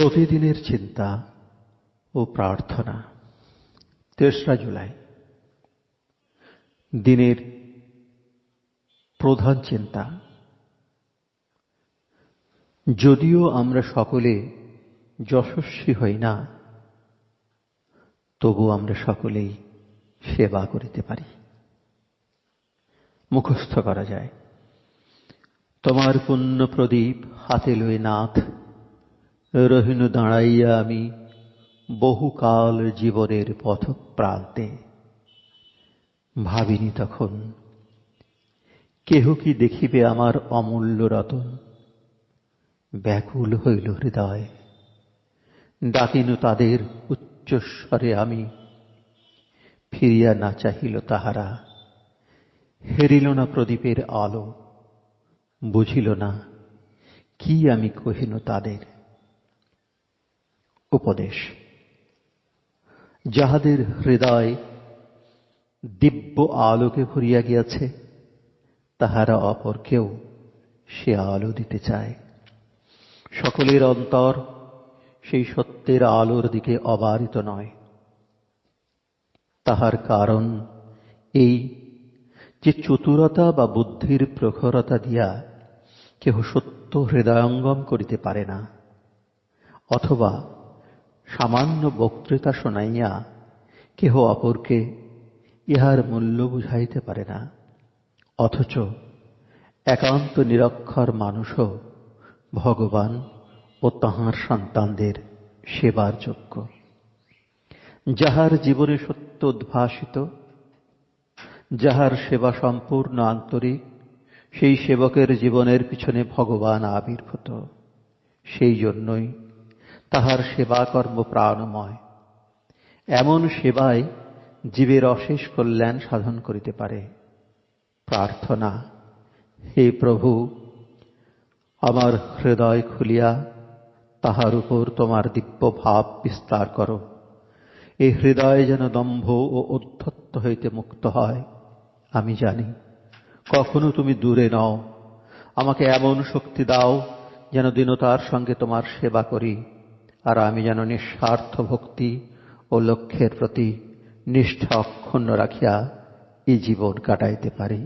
প্রতিদিনের চিন্তা ও প্রার্থনা, তেসরা জুলাই। দিনের প্রধান চিন্তা। যদিও আমরা সকলে যশস্বী হই না, তবু আমরা সকলেই সেবা করিতে পারি। মুখস্থ করা যায়। তোমার পুণ্য প্রদীপ হাতে লই নাথ রহিনু দাঁড়াইয়া আমি বহুকাল জীবনের পথ প্রান্তে ভাবিনি তখন, কেহ কি দেখিবে আমার অমূল্য রতন? ব্যাকুল হইল হৃদয়। ডাকিনু তাদের উচ্চস্বরে আমি। ফিরিয়া না চাহিল তাহারা। হেরিল না প্রদীপের আলো। বুঝিল না, কি আমি কহিনু তাদের? উপদেশ। যাহাদের হৃদয় দিব্য আলোকে ভরিয়া গিয়াছে, তাহারা অপরকেও সে আলো দিতে চায়। সকলের অন্তর সেই সত্যের আলোর দিকে অবারিত নয়। তাহার কারণ এই যে চতুরতা বা বুদ্ধির প্রখরতা দিয়া কেহ সত্য হৃদয়ঙ্গম করিতে পারে না, অথবা সামান্য বক্তৃতা শোনাইয়া কেহ অপরকে ইহার মূল্য বুঝাইতে পারে না। অথচ একান্ত নিরক্ষর মানুষও ভগবান ও তাহার সন্তানদের সেবার যোগ্য। যাহার জীবনে সত্য উদ্ভাসিত, যাহার সেবা সম্পূর্ণ আন্তরিক, সেই সেবকের জীবনের পিছনে ভগবান আবির্ভূত। সেই জন্যই তাহার সেবাকর্ম প্রাণময়। এমন সেবায় জীবের অশেষ কল্যাণ সাধন করিতে পারে। প্রার্থনা, হে প্রভু, আমার হৃদয় খুলিয়া তাহার উপর তোমার দিব্য ভাব বিস্তার করো। এই হৃদয় যেন দম্ভ ও উদ্ধত্ত হইতে মুক্ত হয়। আমি জানি, কখনো তুমি দূরে নও। আমাকে এমন শক্তি দাও যেন দিনতার সঙ্গে তোমার সেবা করি। আর আমি যেন নিঃস্বার্থ ভক্তি ও লক্ষ্যের প্রতি নিষ্ঠা অক্ষুণ্ণ রাখিয়া এই জীবন কাটাইতে পারি।